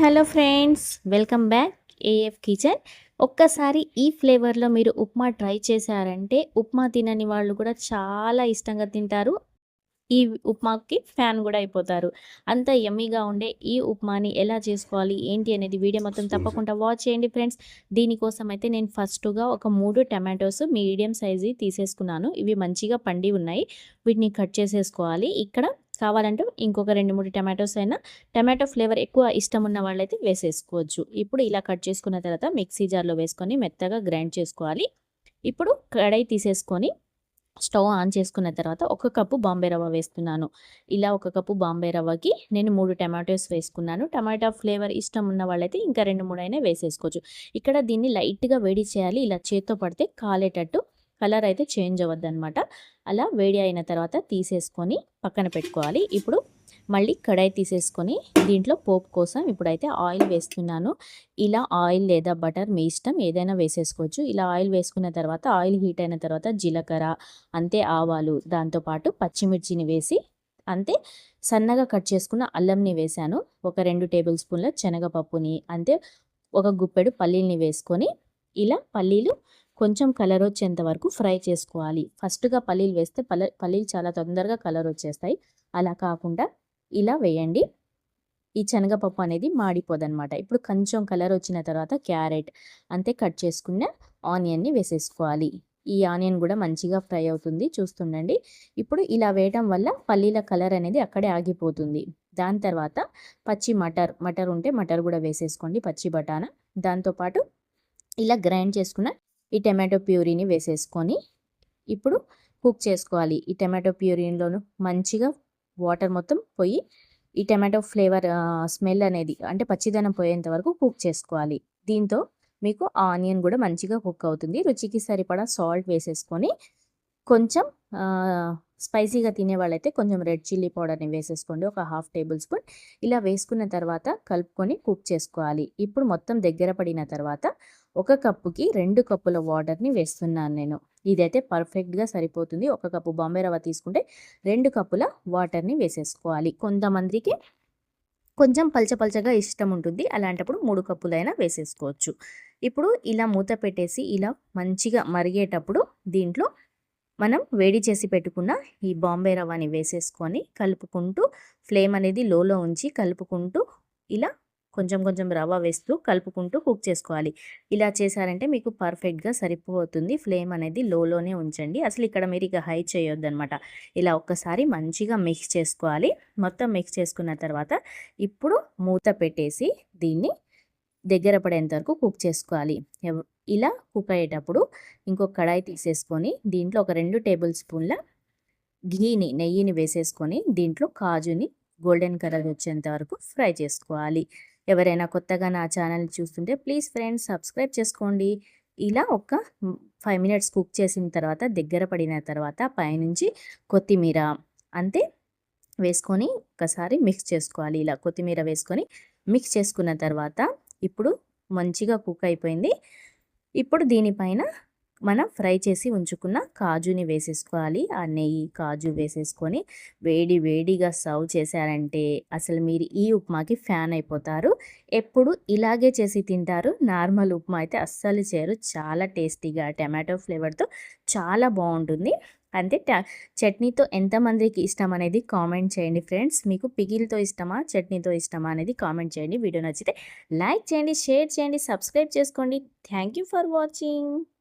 Hello friends welcome back A kitchen. ఒక్కసారి ఈ ఫ్లేవర్లో మీరు ఉప్మా ట్రై చేశారంటే ఉప్మా తినని వాళ్ళు కూడా చాలా ఇష్టంగా తింటారు. ఈ ఉప్మాకి ఫ్యాన్ కూడా అయిపోతారు. అంత యమ్మీగా ఉండే ఈ ఉప్మాని ఎలా చేసుకోవాలి ఏంటి అనేది వీడియో మొత్తం తప్పకుండా వాచ్ చేయండి ఫ్రెండ్స్. దీనికోసం అయితే నేను ఫస్ట్గా ఒక మూడు టమాటోస్ మీడియం సైజు తీసేసుకున్నాను. ఇవి మంచిగా పండి ఉన్నాయి. వీటిని కట్ చేసేసుకోవాలి. ఇక్కడ కావాలంటే ఇంకొక రెండు మూడు టమాటోస్ అయినా టమాటో ఫ్లేవర్ ఎక్కువ ఇష్టం ఉన్న వాళ్ళైతే వేసేసుకోవచ్చు. ఇప్పుడు ఇలా కట్ చేసుకున్న తర్వాత మిక్సీ జార్లో వేసుకొని మెత్తగా గ్రైండ్ చేసుకోవాలి. ఇప్పుడు కడాయి తీసేసుకొని స్టవ్ ఆన్ చేసుకున్న తర్వాత ఒక కప్పు బాంబే రవ్వ వేస్తున్నాను. ఇలా ఒక కప్పు బాంబే రవ్వకి నేను మూడు టమాటోస్ వేసుకున్నాను. టమాటా ఫ్లేవర్ ఇష్టం ఉన్న వాళ్ళైతే ఇంకా రెండు మూడు అయినా వేసేసుకోవచ్చు. ఇక్కడ దీన్ని లైట్గా వేడి చేయాలి. ఇలా చేత్తో పడితే కాలేటట్టు కలర్ అయితే చేంజ్ అవ్వద్దు అనమాట అలా వేడి అయిన తర్వాత తీసేసుకొని పక్కన పెట్టుకోవాలి. ఇప్పుడు మళ్ళీ కడాయి తీసేసుకొని దీంట్లో పోపు కోసం ఇప్పుడైతే ఆయిల్ వేస్తున్నాను. ఇలా ఆయిల్ లేదా బటర్ మీ ఇష్టం ఏదైనా వేసేసుకోవచ్చు. ఇలా ఆయిల్ వేసుకున్న తర్వాత ఆయిల్ హీట్ అయిన తర్వాత జీలకర్ర అంతే ఆవాలు దాంతోపాటు పచ్చిమిర్చిని వేసి అంతే సన్నగా కట్ చేసుకున్న అల్లంని వేశాను ఒక రెండు టేబుల్ స్పూన్ల శనగపప్పుని అంతే ఒక గుప్పెడు పల్లీల్ని వేసుకొని ఇలా పల్లీలు కొంచెం కలర్ వచ్చేంత వరకు ఫ్రై చేసుకోవాలి. ఫస్ట్గా పల్లీలు వేస్తే పల్ల పల్లీలు చాలా తొందరగా కలర్ వచ్చేస్తాయి. అలా కాకుండా ఇలా వేయండి. ఈ శనగపప్పు అనేది మాడిపోదన్నమాట. ఇప్పుడు కొంచెం కలర్ వచ్చిన తర్వాత క్యారెట్ అంతే కట్ చేసుకున్న ఆనియన్ని వేసేసుకోవాలి. ఈ ఆనియన్ కూడా మంచిగా ఫ్రై అవుతుంది. చూస్తుండండి. ఇప్పుడు ఇలా వేయటం వల్ల పల్లీల కలర్ అనేది అక్కడే ఆగిపోతుంది. దాని తర్వాత పచ్చి మటర్ మటర్ ఉంటే మటర్ కూడా వేసేసుకోండి పచ్చి బఠానా. దాంతోపాటు ఇలా గ్రైండ్ చేసుకున్న ఈ టమాటో ప్యూరీని వేసేసుకొని ఇప్పుడు కుక్ చేసుకోవాలి. ఈ టమాటో ప్యూరీలోను మంచిగా వాటర్ మొత్తం పోయి ఈ టమాటో ఫ్లేవర్ స్మెల్ అనేది అంటే పచ్చిదనం పోయేంత వరకు కుక్ చేసుకోవాలి. దీంతో మీకు ఆనియన్ కూడా మంచిగా కుక్ అవుతుంది. రుచికి సరిపడా సాల్ట్ వేసేసుకొని కొంచెం స్పైసీగా తినే వాళ్ళైతే కొంచెం రెడ్ చిల్లీ పౌడర్ని వేసేసుకోండి. ఒక హాఫ్ టేబుల్ స్పూన్. ఇలా వేసుకున్న తర్వాత కలుపుకొని కుక్ చేసుకోవాలి. ఇప్పుడు మొత్తం దగ్గర పడిన తర్వాత ఒక కప్పుకి రెండు కప్పుల వాటర్ని వేస్తున్నాను నేను. ఇదైతే పర్ఫెక్ట్గా సరిపోతుంది. ఒక కప్పు బాంబే రవ్వ తీసుకుంటే రెండు కప్పుల వాటర్ని వేసేసుకోవాలి. కొంతమందికి కొంచెం పలచపలచగా ఇష్టం ఉంటుంది. అలాంటప్పుడు మూడు కప్పులైనా వేసేసుకోవచ్చు. ఇప్పుడు ఇలా మూత పెట్టేసి ఇలా మంచిగా మరిగేటప్పుడు దీంట్లో మనం వేడి చేసి పెట్టుకున్న ఈ బాంబే రవ్వని వేసేసుకొని కలుపుకుంటూ ఫ్లేమ్ అనేది లోలో ఉంచి కలుపుకుంటూ ఇలా కొంచెం కొంచెం రవ్వ వేస్తూ కలుపుకుంటూ కుక్ చేసుకోవాలి. ఇలా చేశారంటే మీకు పర్ఫెక్ట్గా సరిపోతుంది. ఫ్లేమ్ అనేది లోలోనే ఉంచండి. అసలు ఇక్కడ మీరు ఇక హై చేయొద్దనమాట. ఇలా ఒక్కసారి మంచిగా మిక్స్ చేసుకోవాలి. మొత్తం మిక్స్ చేసుకున్న తర్వాత ఇప్పుడు మూత పెట్టేసి దీన్ని దగ్గర పడేంత వరకు కుక్ చేసుకోవాలి. ఇలా కుక్ అయ్యేటప్పుడు ఇంకొక కడాయి తీసేసుకొని దీంట్లో ఒక రెండు టేబుల్ స్పూన్ల ఘీని నెయ్యిని వేసేసుకొని దీంట్లో కాజుని గోల్డెన్ కలర్ వచ్చేంత వరకు ఫ్రై చేసుకోవాలి. ఎవరైనా కొత్తగా నా ఛానల్ చూస్తుంటే ప్లీజ్ ఫ్రెండ్స్ సబ్స్క్రైబ్ చేసుకోండి. ఇలా ఒక ఫైవ్ మినిట్స్ కుక్ చేసిన తర్వాత దగ్గర పడిన తర్వాత పైనుంచి కొత్తిమీర అంతే వేసుకొని ఒకసారి మిక్స్ చేసుకోవాలి. ఇలా కొత్తిమీర వేసుకొని మిక్స్ చేసుకున్న తర్వాత ఇప్పుడు మంచిగా కుక్ అయిపోయింది. ఇప్పుడు దీనిపైన మనం ఫ్రై చేసి ఉంచుకున్న కాజుని వేసేసుకోవాలి. ఆ నెయ్యి కాజు వేసేసుకొని వేడి వేడిగా సర్వ్ చేశారంటే అసలు మీరు ఈ ఉప్మాకి ఫ్యాన్ అయిపోతారు. ఎప్పుడు ఇలాగే చేసి తింటారు. నార్మల్ ఉప్మా అయితే అస్సలు చేయరు. చాలా టేస్టీగా టమాటో ఫ్లేవర్తో చాలా బాగుంటుంది. అంతే చట్నీతో ఎంతమందికి ఇష్టం అనేది కామెంట్ చేయండి ఫ్రెండ్స్. మీకు పిగిల్తో ఇష్టమా చట్నీతో ఇష్టమా అనేది కామెంట్ చేయండి. వీడియో నచ్చితే లైక్ చేయండి షేర్ చేయండి సబ్స్క్రైబ్ చేసుకోండి. Thank you for watching.